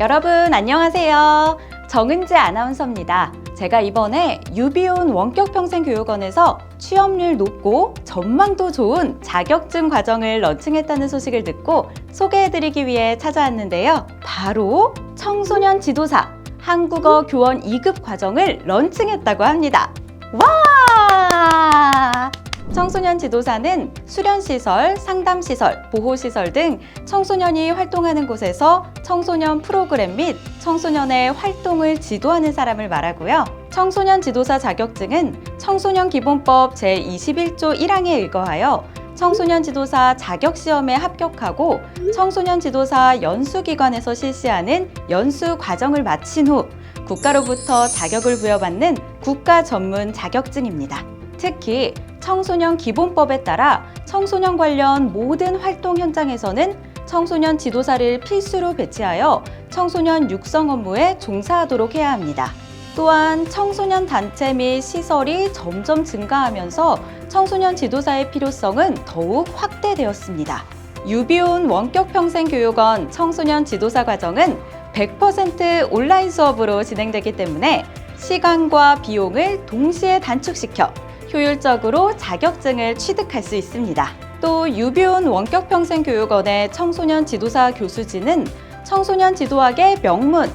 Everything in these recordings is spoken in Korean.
여러분 안녕하세요. 정은지 아나운서입니다. 제가 이번에 유비온 원격평생교육원에서 취업률 높고 전망도 좋은 자격증 과정을 런칭했다는 소식을 듣고 소개해드리기 위해 찾아왔는데요. 바로 청소년 지도사 한국어 교원 2급 과정을 런칭했다고 합니다. 와! 청소년 지도사는 수련시설, 상담시설, 보호시설 등 청소년이 활동하는 곳에서 청소년 프로그램 및 청소년의 활동을 지도하는 사람을 말하고요. 청소년 지도사 자격증은 청소년 기본법 제21조 1항에 의거하여 청소년 지도사 자격 시험에 합격하고 청소년 지도사 연수기관에서 실시하는 연수 과정을 마친 후 국가로부터 자격을 부여받는 국가 전문 자격증입니다. 특히 청소년 기본법에 따라 청소년 관련 모든 활동 현장에서는 청소년 지도사를 필수로 배치하여 청소년 육성 업무에 종사하도록 해야 합니다. 또한 청소년 단체 및 시설이 점점 증가하면서 청소년 지도사의 필요성은 더욱 확대되었습니다. 유비온 원격평생교육원 청소년 지도사 과정은 100% 온라인 수업으로 진행되기 때문에 시간과 비용을 동시에 단축시켜 효율적으로 자격증을 취득할 수 있습니다. 또 유비온 원격평생교육원의 청소년 지도사 교수진은 청소년 지도학의 명문,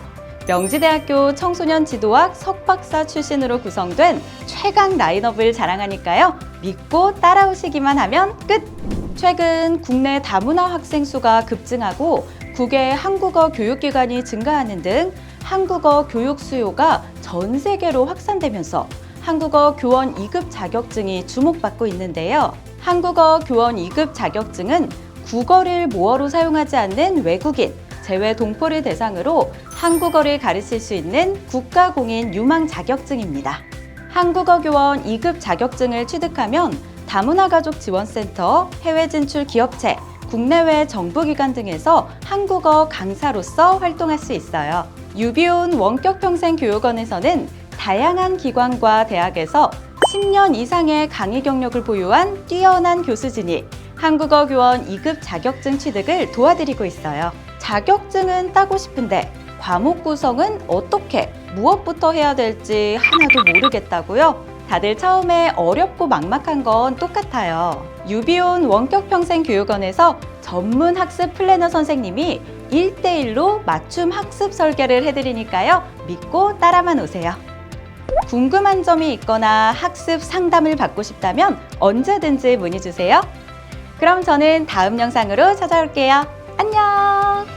명지대학교 청소년 지도학 석박사 출신으로 구성된 최강 라인업을 자랑하니까요. 믿고 따라오시기만 하면 끝! 최근 국내 다문화 학생 수가 급증하고 국외 한국어 교육기관이 증가하는 등 한국어 교육 수요가 전 세계로 확산되면서 한국어 교원 2급 자격증이 주목받고 있는데요. 한국어 교원 2급 자격증은 국어를 모어로 사용하지 않는 외국인, 제외 동포를 대상으로 한국어를 가르칠 수 있는 국가공인 유망 자격증입니다. 한국어 교원 2급 자격증을 취득하면 다문화 가족 지원센터, 해외 진출 기업체, 국내외 정부기관 등에서 한국어 강사로서 활동할 수 있어요. 유비온 원격평생교육원에서는 다양한 기관과 대학에서 10년 이상의 강의 경력을 보유한 뛰어난 교수진이 한국어 교원 2급 자격증 취득을 도와드리고 있어요. 자격증은 따고 싶은데 과목 구성은 어떻게, 무엇부터 해야 될지 하나도 모르겠다고요? 다들 처음에 어렵고 막막한 건 똑같아요. 유비온 원격평생교육원에서 전문 학습 플래너 선생님이 1대1로 맞춤 학습 설계를 해드리니까요. 믿고 따라만 오세요. 궁금한 점이 있거나 학습 상담을 받고 싶다면 언제든지 문의 주세요. 그럼 저는 다음 영상으로 찾아올게요. 안녕!